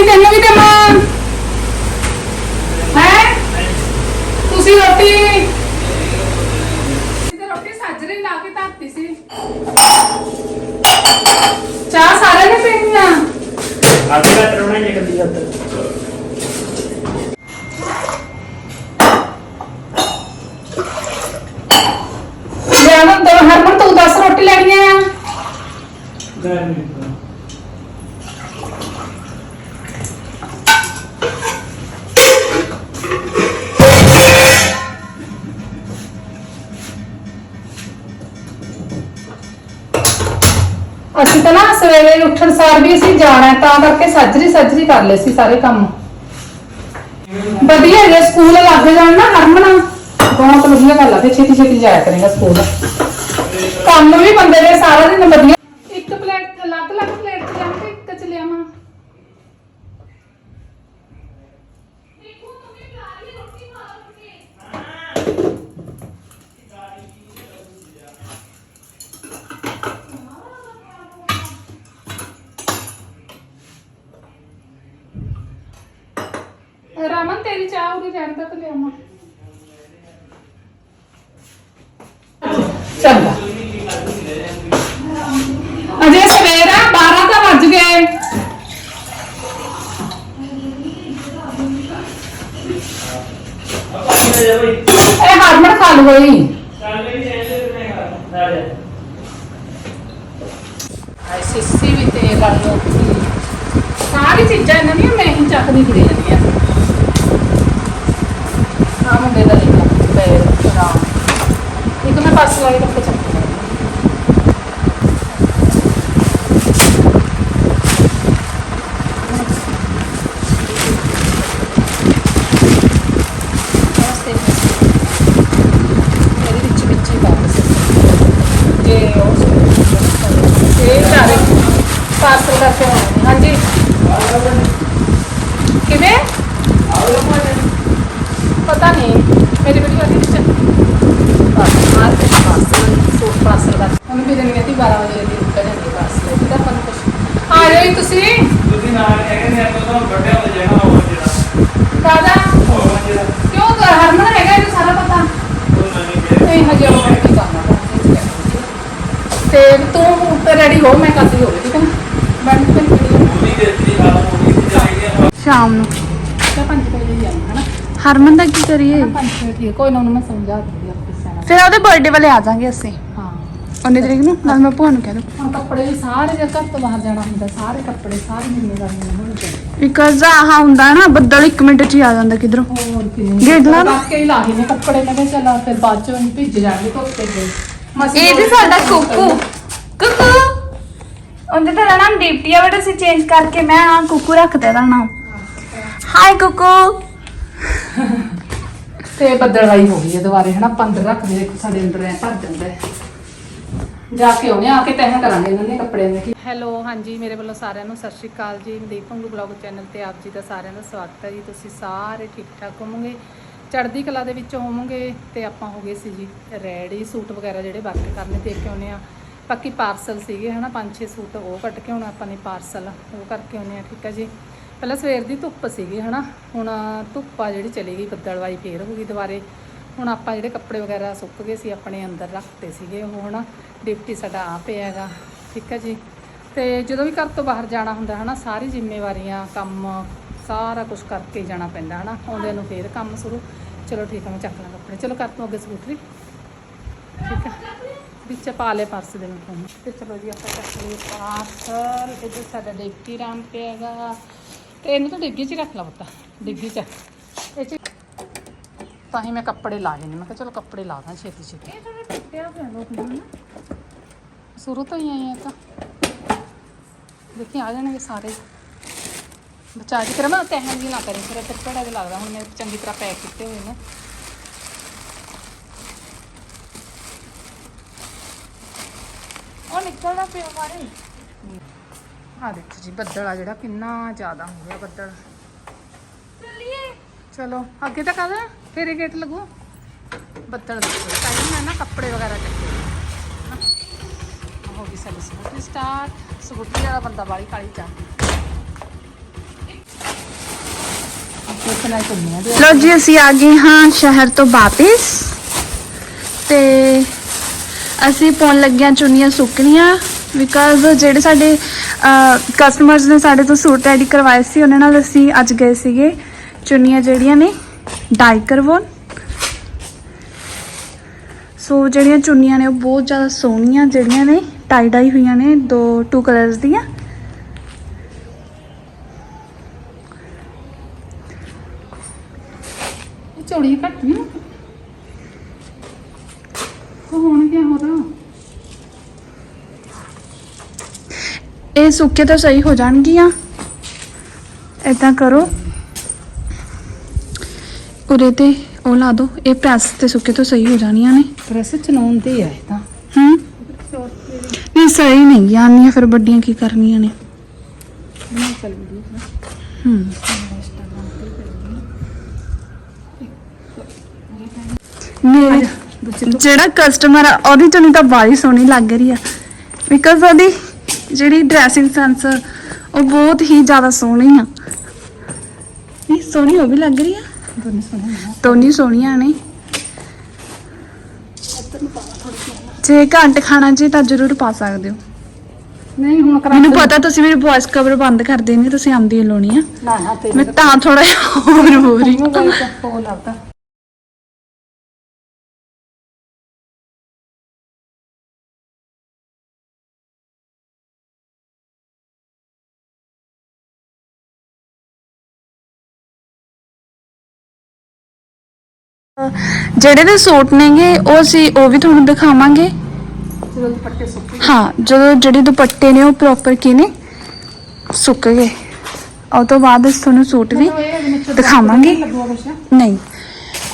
ਰੋਟੀ ਤੈਨੂੰ ਵੀ ਦੇਵਾਂ ਹੈ? ਤੁਸੀਂ ਰੋਟੀ ਤੇ ਰੋਟੀ ਸਾਜਰੇ ਲਾ ਕੇ ਧਰਤੀ ਸੀ। ਚਾਹ ਸਾਰਿਆਂ ਨੇ ਪੀਣੀ ਆ? ਆਗੇ ਦਾ ਤਰੋਣਾ ਨਿਕਲਦੀ ਉੱਧਰ। ਅਸੀਂ ਤਾਂ ਨਾ ਸਵੇਰੇ ਉੱਠਣ ਸਾਰ ਵੀ ਅਸੀਂ ਜਾਣਾ ਹੈ, ਤਾਂ ਕਰਕੇ ਸੱਜਰੀ ਸੱਜਰੀ ਕਰ ਲਏ ਸੀ ਸਾਰੇ ਕੰਮ। ਵਧੀਆ ਜੇ ਸਕੂਲ ਲੱਗ ਜਾਣ ਨਾ ਹਰਮਨ। ਬਹੁਤ ਵਧੀਆ ਗੱਲ ਆ ਤੇ ਛੇਤੀ ਛੇਤੀ ਜਾਇਆ ਕਰੇਗਾ ਸਕੂਲ। ਕੰਮ ਵੀ ਬੰਦੇ ਦੇ ਸਾਰਾ ਦਿਨ ਵਧੀਆ। ਇੱਕ ਪਲੇਟ ਅਲੱਗ ਅਲੱਗ ਪਲੇਟ ਚ ਲਿਆਵਾਂ ਕਿ ਇੱਕ ਚ ਲਿਆਵਾਂ ਲਿਆਵਾਂ ਚੰਗਾ। ਅਜੇ ਸਵੇਰ 12 ਤਾਂ ਵੱਜ ਗਏ। ਇਹ ਹਰਮਨ ਖਾ ਲਵਈ ਆਈ ਸਿੱਸੀ ਵੀ ਤੇ ਲੜੋ ਸਾਰੀ ਚੀਜ਼ਾਂ ਇਹਨਾਂ ਦੀਆਂ ਮੈਂ ਹੀ ਚੱਕਦੀ ਫਿਰੀ ਜਾਂਦੀ ਆ ਆ ਮੁੰਡੇ ਦਾ ਲਿਖਾ ਪੈਰ ਰਾਮ ਇੱਕ ਮੈਂ ਪਾਸ ਲਾ ਵਿੱਚ ਹੀ ਪਾਰਸਲ ਕਰਕੇ ਆਉਣੇ ਹਾਂਜੀ। ਕਿਵੇਂ? ਪਤਾ ਨਹੀਂ। ਮੇਰੀ ਵੀਡੀਓ ਦੇ ਵਿੱਚ ਸੂਟ ਪਾਰਸਲ ਦਾ। ਉਹਨੂੰ ਵੀ ਦੇਣੀ ਸੀ 12 ਵਜੇ ਦੀ ਉੱਤੇ ਜਾਂਦੀ ਪਾਰਸਲ ਇਹਦਾ ਆਪਾਂ ਨੂੰ ਕੁਛ? ਆ ਜਾਓ ਜੀ ਤੁਸੀਂ? ਤੁਸੀਂ ਨਾਲ ਕਹਿੰਦੇ ਨੇ ਤਾਂ ਵੱਡਿਆ ਹੋ ਜਾਣਾ ਉਹ ਜਿਹੜਾ। ਦਾਦਾ ਉਹ ਜਿਹੜਾ। ਕਿਉਂ? ਕਰ ਹਰਮਨ ਹੈਗਾ ਇਹਨੂੰ ਸਾਰਾ ਪਤਾ। ਉਹ ਨਹੀਂ ਕਿ ਨਹੀਂ ਹਜੇ ਉਹ ਕੀ ਕਰਨਾ ਤੇ ਤੂੰ ਤੇ ਰੈਡੀ ਹੋ ਮੈਂ ਹੋਵੇ ਠੀਕ ਹੈ ਬਣ ਤੇ ਦੇਤੀ ਜਾਏਗੀ ਸ਼ਾਮ ਨੂੰ। ਤਾਂ ਵਜੇ ਹਨਾ? ਹਰਮਨ ਦਾ ਕੀ ਕਰੀਏ? ਵਜੇ ਕੋਈ ਨਾ ਉਹਨੂੰ ਮੈਂ ਸਮਝਾ ਦੂੰਗੀ ਆਪੇ ਸਿਆਣਾ। ਫਿਰ ਉਹਦੇ ਬਰਥਡੇ ਵਾਲੇ ਆ ਜਾਾਂਗੇ ਅਸੀਂ। 19 ਤਰੀਕ ਨੂੰ ਨਾਲ ਮੈਂ ਭੂਆ ਨੂੰ ਕਹਿ ਦੂੰ ਹੁਣ ਕੱਪੜੇ ਵੀ ਸਾਰੇ ਜੇ ਘਰ ਤੋਂ ਬਾਹਰ ਜਾਣਾ ਹੁੰਦਾ ਸਾਰੇ ਕੱਪੜੇ ਸਾਰੇ ਜ਼ਿੰਮੇਵਾਰੀਆਂ ਹੋਣ ਚਾਹੀਦੀਆਂ ਬਿਕਾਜ਼ ਆਹ ਹੁੰਦਾ ਨਾ ਬੱਦਲ 1 ਮਿੰਟ ਚ ਹੀ ਆ ਜਾਂਦਾ ਕਿਧਰੋਂ। ਹੋਰ ਕਿਵੇਂ ਲਾ ਲਓ। ਕਰਕੇ ਹੀ ਲਾਹੀ ਨੇ ਕੱਪੜੇ ਮੈਂ ਕਿਹਾ ਚੱਲ ਫਿਰ ਬਾਅਦ ਚੋਂ ਭਿੱਜ ਜਾਣਗੇ ਧੁੱਪੇ ਗਏ ਮਸੀਂ ਇਹ ਤੇ ਦੋ- ਸਾਡਾ ਕੁੱਕੂ। ਕੁੱਕੂ ਉਹਦੇ ਦਾ ਨਾਮ ਦੀਪਤੀ ਆ ਬਟ ਅਸੀਂ ਚੇਂਜ ਕਰਕੇ ਮੈਂ ਆ ਕੁੱਕੂ ਰੱਖਦੇ ਦਾ ਨਾਮ ਹਾਈ ਕੁੱਕੂ। ਤੇ ਬੱਦਲਵਾਈ ਹੋ ਗਈ ਹੈ ਦੁਬਾਰੇ ਹਨਾ ਆਪਾਂ ਅੰਦਰ ਰੱਖਦੇ ਦੇਖੋ ਸਾਡੇ ਅੰਦਰ ਐ ਭਰ ਜਾਂਦਾ ਹੈ। ਜਾ ਕੇ ਆਉਣੇ ਆ ਕੇ ਤੈਅ ਕਰਾਂਗੇ ਇਹਨਾਂ ਦੇ ਕੱਪੜਿਆਂ ਦੇ ਹੈਲੋ, ਹਾਂਜੀ, ਮੇਰੇ ਵੱਲੋਂ ਸਾਰਿਆਂ ਨੂੰ ਸਤਿ ਸ਼੍ਰੀ ਅਕਾਲ ਜੀ। ਮਦੀਪ ਭੰਗੂ ਬਲੌਗ ਚੈਨਲ ਤੇ ਆਪ ਜੀ ਦਾ ਸਾਰਿਆਂ ਦਾ ਸਵਾਗਤ ਹੈ ਜੀ। ਤੁਸੀਂ ਸਾਰੇ ਠੀਕ ਠਾਕ ਹੋਵੋਗੇ? ਚੜ੍ਹਦੀ ਕਲਾ ਦੇ ਵਿੱਚ ਹੋਵੋਗੇ ਤੇ ਆਪਾਂ ਹੋ ਗਏ ਸੀ ਜੀ ਰੈਡੀ ਸੂਟ ਵਗੈਰਾ ਜਿਹੜੇ ਵਰਕ ਕਰਨੇ ਦੇ ਕੇ ਆਉਣੇ ਆ। ਬਾਕੀ ਪਾਰਸਲ ਸੀਗੇ, ਹਨਾ ਪੰਜ ਛੇ ਸੂਟ ਉਹ ਕੱਟ ਕੇ ਆਉਣਾ ਆਪਾਂ ਨੇ ਪਾਰਸਲ ਉਹ ਕਰਕੇ ਆਉਣੇ ਆ, ਠੀਕ ਹੈ ਜੀ। ਪਹਿਲਾਂ ਸਵੇਰ ਦੀ ਧੁੱਪ ਸੀਗੀ, ਹਨਾ, ਹੁਣ ਧੁੱਪ ਆ ਜਿਹੜੀ ਚਲੀ ਗਈ, ਬੱਦਲਵਾਈ ਫੇਰ ਹੋ ਗਈ ਦੁਬਾਰੇ। ਹੁਣ ਆਪਾਂ ਜਿਹੜੇ ਕੱਪੜੇ ਵਗੈਰਾ ਸੁੱਕ ਗਏ ਸੀ, ਆਪਣੇ ਅੰਦਰ ਰੱਖਤੇ ਸੀਗੇ ਉਹ ਹਨਾ ਡਿਪਟੀ ਸਾਡਾ ਆ ਪਿਆ ਹੈਗਾ, ਠੀਕ ਹੈ ਜੀ। ਤੇ ਜਦੋਂ ਵੀ ਘਰ ਤੋਂ ਬਾਹਰ ਜਾਣਾ ਹੁੰਦਾ ਹਨਾ, ਸਾਰੀ ਜ਼ਿੰਮੇਵਾਰੀਆਂ, ਕੰਮ, ਸਾਰਾ ਕੁਝ ਕਰਕੇ ਹੀ ਜਾਣਾ ਪੈਂਦਾ ਹਨਾ। ਆਉਂਦਿਆਂ ਨੂੰ ਫੇਰ ਕੰਮ ਸ਼ੁਰੂ। ਚਲੋ ਠੀਕ ਹੈ, ਮੈਂ ਚੱਕ ਲਾਂ ਕੱਪੜੇ। ਚਲੋ ਕਰ ਤੋਂ ਅੱਗੇ ਸਕੂਟਰੀ। ਠੀਕ ਹੈ। ਵਿੱਚ ਪਾ ਲੈ ਪਰਸ ਦੇ ਵਿੱਚ ਤੁਹਾਨੂੰ ਤੇ ਚਲੋ ਜੀ, ਆਪਾਂ ਚੱਕ ਲਈਏ ਪਾਰਸਲ ਇਹਦੇ ਸਾਡਾ ਡਿਪਟੀ ਰਾਮ ਪਿਆ ਹੈਗਾ। ਤੇ ਇਹਨੂੰ ਤਾਂ ਡਿੱਗੀ 'ਚ ਹੀ ਰੱਖ ਲਾ ਪੁੱਤ। ਡਿੱਗੀ 'ਚ 'ਚ। ਤਾਂ ਹੀ ਮੈਂ ਕੱਪੜੇ ਲਾ ਜਾਂਦੀ ਮੈਂ ਕਿਹਾ ਚਲੋ ਕੱਪੜੇ ਲਾ ਦਾਂ ਛੇਤੀ ਛੇਤੀ। ਇਹ ਥੋੜਾ ਟੁੱਟਿਆ ਪਿਆ ਲੋਕ ਨਾ ਸ਼ੁਰੂ ਤੋਂ ਹੀ ਆਏ ਆ ਤਾਂ। ਦੇਖੀ ਆ ਜਾਣਗੇ ਸਾਰੇ। ਬਚਾ ਕੇ ਕਰ ਮੈਂ ਤਹਿਨ ਵੀ ਨਾ ਕਰੀ ਫਿਰ ਟੱਪੜਾ ਜਿਹਾ ਲੱਗਦਾ ਹੁਣ ਮੈਂ ਚੰਗੀ ਤਰ੍ਹਾਂ ਪੈਕ ਕੀਤੇ ਹੋਏ ਨੇ। ਉਹ ਨਿਕਲਦਾ ਪਿਆ ਬਾਰੇ ਆ ਦੇਖੋ ਜੀ ਬੱਦਲ ਆ ਜਿਹੜਾ ਕਿੰਨਾ ਜ਼ਿਆਦਾ ਹੋ ਗਿਆ ਬੱਦਲ। ਚੱਲੀਏ। ਚਲੋ ਅੱਗੇ ਤਾਂ ਕਹਦਾ ਤੇਰੇ ਗੇਟ ਲੱਗੂ? ਬੱਦਲ ਦੇਖੋ। ਟਾਈਮ ਮੈਂ ਨਾ ਕੱਪੜੇ ਵਗੈਰਾ ਚੱਕੇ। ਹੋ ਗਈ ਸਾਡੀ ਸਕੂਟਰੀ ਸਟਾਰਟ ਸਕੂਟਰੀ ਵਾਲਾ ਬੰਦਾ ਬਾਲੀ ਕਾਲੀ ਚਾ ਲੋ ਜੀ, ਅਸੀਂ ਆ ਗਏ ਹਾਂ ਸ਼ਹਿਰ ਤੋਂ ਵਾਪਿਸ। ਤੇ ਅਸੀਂ ਪਾਉਣ ਲੱਗਿਆਂ ਚੁੰਨੀਆਂ ਸੁੱਕਣੀਆਂ ਬਿਕਾਜ਼ ਜਿਹੜੇ ਸਾਡੇ ਕਸਟਮਰਸ ਨੇ ਸਾਡੇ ਤੋਂ ਸੂਟ ਰੈਡੀ ਕਰਵਾਏ ਸੀ, ਉਹਨਾਂ ਨਾਲ ਅਸੀਂ ਅੱਜ ਗਏ ਸੀਗੇ। ਚੁੰਨੀਆਂ ਜਿਹੜੀਆਂ ਨੇ ਡਾਈ ਕਰਵਾਉਣ ਸੋ ਜਿਹੜੀਆਂ ਚੁੰਨੀਆਂ ਨੇ ਉਹ ਬਹੁਤ ਜ਼ਿਆਦਾ ਸੋਹਣੀਆਂ ਜਿਹੜੀਆਂ ਨੇ ਟਾਈ ਡਾਈ ਹੋਈਆਂ ਨੇ ਦੋ ਟੂ ਕਲਰਸ ਦੀਆਂ। ਚੌੜੀ ਘੱਟ ਨਹੀਂ ਹੋਣ ਇਹ ਸੁੱਕੇ ਤਾਂ ਸਹੀ ਹੋ ਜਾਣਗੀਆਂ। ਇਦਾਂ ਕਰੋ। ਉਰੇ ਤੇ ਉਹ ਲਾ ਦੋ ਇਹ ਪ੍ਰੈਸ ਤੇ ਸੁੱਕੇ ਤਾਂ ਸਹੀ ਹੋ ਜਾਣੀਆਂ ਨੇ। ਪ੍ਰੈਸ ਚਨਾਉਣ ਤੇ ਆ ਇਹ ਤਾਂ। ਹੂੰ? ਨਹੀਂ ਸਹੀ ਨਹੀਂ ਆਨੀਆਂ ਫਿਰ ਵੱਡੀਆਂ ਕੀ ਕਰਨੀਆਂ ਨੇ। ਬਣਾ ਚੱਲ ਵੀਡੀਓ ਹੂੰ ਮੇਰੇ ਜਿਹੜਾ ਕਸਟਮਰ ਆ ਉਹਦੀ ਚੁੰਨੀ ਤਾਂ ਬਾਲੀ ਸੋਹਣੀ ਲੱਗ ਰਹੀ ਆ। ਬਿਕਾਜ਼ ਉਹਦੀ ਜਿਹੜੀ ਡਰੈਸਿੰਗ ਸੈਂਸ ਉਹ ਬਹੁਤ ਹੀ ਜ਼ਿਆਦਾ ਸੋਹਣੀ ਆ। ਨਹੀਂ ਸੋਹਣੀ ਉਹ ਵੀ ਲੱਗ ਰਹੀ ਆ। ਦੋਨੇ ਸੋਹਣੀਆਂ ਨੇ। ਜੇ ਘੰਟ ਖਾਣਾ ਜੀ ਤਾਂ ਜ਼ਰੂਰ ਪਾ ਸਕਦੇ ਹੋ। ਨਹੀਂ ਹੁਣ ਕਰਾ ਮੈਨੂੰ ਪਤਾ ਤੁਸੀਂ ਮੇਰੀ ਵੌਇਸ ਕਵਰ ਬੰਦ ਕਰ ਦੇਣੀ ਤੁਸੀਂ ਆਂਦੀ ਲਾਉਣੀ ਆ। ਨਾ ਨਾ ਮੈਂ ਤਾਂ ਥੋੜਾ ਹੋਰ ਹੋ ਰਹੀ। ਮੋਬਾਈਲ ਤਾਂ ਫੋਨ ਲੱਗਦਾ। ਜਿਹੜੇ ਦੇ ਸੂਟ ਨੇਗੇ, ਉਹ ਅਸੀਂ, ਉਹ ਵੀ ਤੁਹਾਨੂੰ ਦਿਖਾਵਾਂਗੇ। ਹਾਂ, ਜਦੋਂ ਜਿਹੜੇ ਦੁਪੱਟੇ ਨੇ, ਉਹ ਪ੍ਰੋਪਰ ਕੀ ਨੇ, ਸੁੱਕ ਗਏ। ਉਹ ਤੋਂ ਬਾਅਦ ਅਸੀਂ ਤੁਹਾਨੂੰ ਸੂਟ ਵੀ ਦਿਖਾਵਾਂਗੇ। ਨਹੀਂ।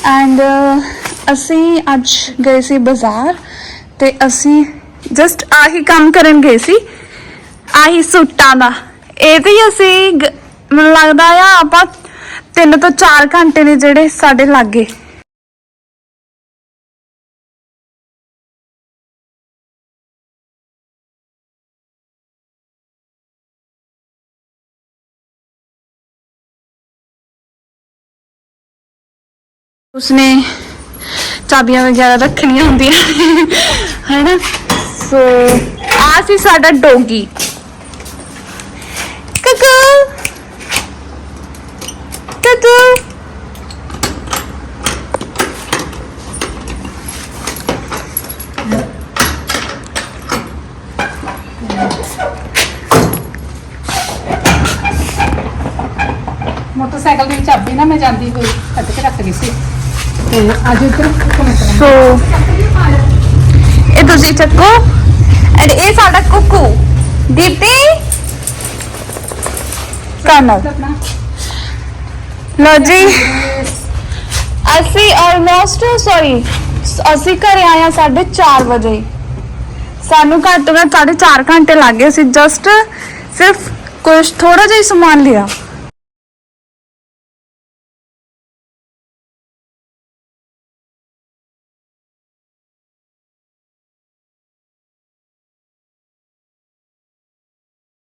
ਐਂਡ ਅਸੀਂ ਅੱਜ ਗਏ ਸੀ ਬਾਜ਼ਾਰ, ਤੇ ਅਸੀਂ ਜਸਟ ਆਹੀ ਕੰਮ ਕਰਨ ਗਏ ਸੀ। ਆਹੀ ਸੂਟਾਂ ਦਾ। ਇਹ ਤੇ ਹੀ ਅਸੀਂ ਮੈਨੂੰ ਲੱਗਦਾ ਆ, ਆਪਾਂ ਤਿੰਨ ਤੋਂ 4 ਘੰਟੇ ਨੇ ਜਿਹੜੇ ਸਾਡੇ ਲੱਗੇ। ਉਸਨੇ ਚਾਬੀਆਂ ਵਗੈਰਾ ਰੱਖਣੀਆਂ ਹੁੰਦੀਆਂ ਹੈ ਸੋ, ਆ ਸੀ ਸਾਡਾ ਡੋਗੀ। ਕਕੂ! ਕਕੂ! ਮੋਟਰਸਾਈਕਲ ਦੀ ਚਾਬੀ ਨਾ ਮੈਂ ਜਾਂਦੀ ਹੋਈ ਕੱਢ ਕੇ ਰੱਖ ਗਈ ਸੀ। ਸੋ ਇਹ ਤੁਸੀਂ ਚੱਕੋ। ਐਂਡ ਇਹ ਸਾਡਾ ਕੁੱਕੂ ਦੀਪਤੀ ਕਨਲ ਲੋ ਜੀ, ਅਸੀਂ ਆਲਮੋਸਟ ਸੌਰੀ ਅਸੀਂ ਘਰੇ ਆਏ ਆ 4:30 ਵਜੇ। ਸਾਨੂੰ ਘੱਟ ਤੋਂ ਘੱਟ 4.5 ਘੰਟੇ ਲੱਗ ਗਏ ਸੀ। ਜਸਟ ਸਿਰਫ ਕੁਝ ਥੋੜਾ ਜਿਹਾ ਸਮਾਨ ਲਿਆ।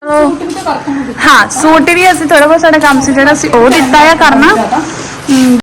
ਹਾਂ ਸੂਟ ਵੀ ਅਸੀਂ ਥੋੜਾ ਬਹੁਤ ਸਾਡਾ ਕੰਮ ਸੀ ਜਿਹੜਾ ਅਸੀਂ ਉਹ ਦਿੱਤਾ ਆ ਕਰਨਾ।